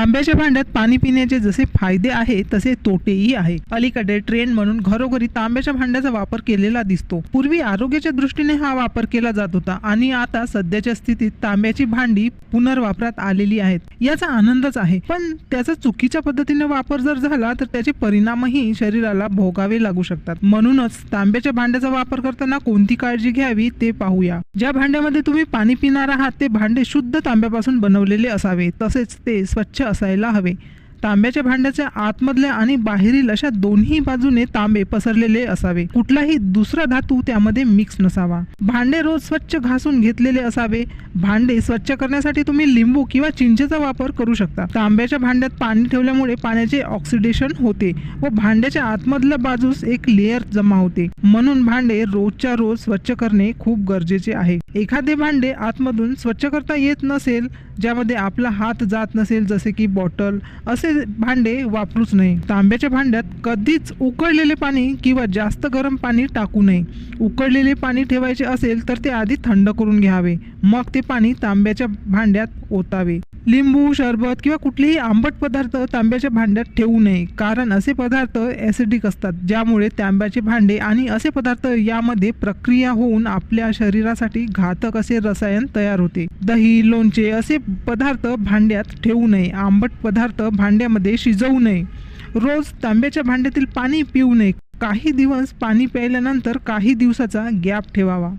तांब्याच्या भांड्यात पाणी पिण्याचे जसे फायदे आहे तसे तोटेही आहे. अलीकडे ट्रेंड म्हणून घरोघरी तांब्याच्या भांड्याचा वापर केलेला दिसतो. पूर्वी आरोग्याच्या दृष्टीने हा वापर केला जात होता आणि आता सध्याच्या स्थितीत तांब्याची भांडी पुनर्वापरात आलेली आहेत. याचा आनंदच आहे. पण त्याचा चुकीच्या पद्धतीने वापर जर झाला तर त्याचे परिणामही शरीराला भोगावे लागू शकतात. म्हणूनच तांब्याच्या भांड्याचा वापर करताना कोणती काळजी घ्यावी ते पाहूया. ज्या भांड्यामध्ये तुम्ही पाणी पिणार आहात ते भांडे शुद्ध तांब्यापासून बनवलेले असावे. तसेच ते स्वच्छ असायला हवे. तांब्याच्या भांड्याच्या आतमधल्या आणि बाहेरील अशा दोन्ही बाजूने तांबे पसरलेले असावे. कुठलाही दुसरा धातू त्यामध्ये मिक्स नसावा. भांडे रोज स्वच्छ घासून घेतलेले असावे. भांडे स्वच्छ करण्यासाठी तुम्ही लिंबू किंवा चिंचेचा वापर करू शकता. तांब्याच्या भांड्यात पाणी ठेवल्यामुळे पाण्याचे ऑक्सिडेशन होते व भांड्याच्या आतमधल्या बाजूस एक लेअर जमा होते. म्हणून भांडे रोजच्या रोज स्वच्छ करणे खूप गरजेचे आहे. एखादे भांडे आतमधून स्वच्छ करता येत नसेल ज्यामध्ये आपला हात जात नसेल जसे की बॉटल असे भांडे वापरूच नये. तांब्याच्या भांड्यात कधीच उकळलेले पाणी किंवा जास्त गरम पाणी टाकू नये. उकळलेले पाणी ठेवायचे असेल तर ते आधी थंड करून घ्यावे. मग ते पाणी तांब्याच्या भांड्यात ओतावे. लिंबू सरबत किंवा कुठलेही आंबट पदार्थ तांब्याच्या भांड्यात ठेवू नये. कारण असे पदार्थ ॲसिडिक असतात ज्यामुळे तांब्याचे भांडे आणि असे पदार्थ यामध्ये प्रक्रिया होऊन आपल्या शरीरासाठी घातक असे रसायन तयार होते. दही लोणचे असे पदार्थ भांड्यात ठेवू नये. आंबट पदार्थ भांड्यामध्ये शिजवू नये. रोज तांब्याच्या भांड्यातील पाणी पिऊ नये. काही दिवस पाणी प्यायल्यानंतर काही दिवसाचा गॅप ठेवावा.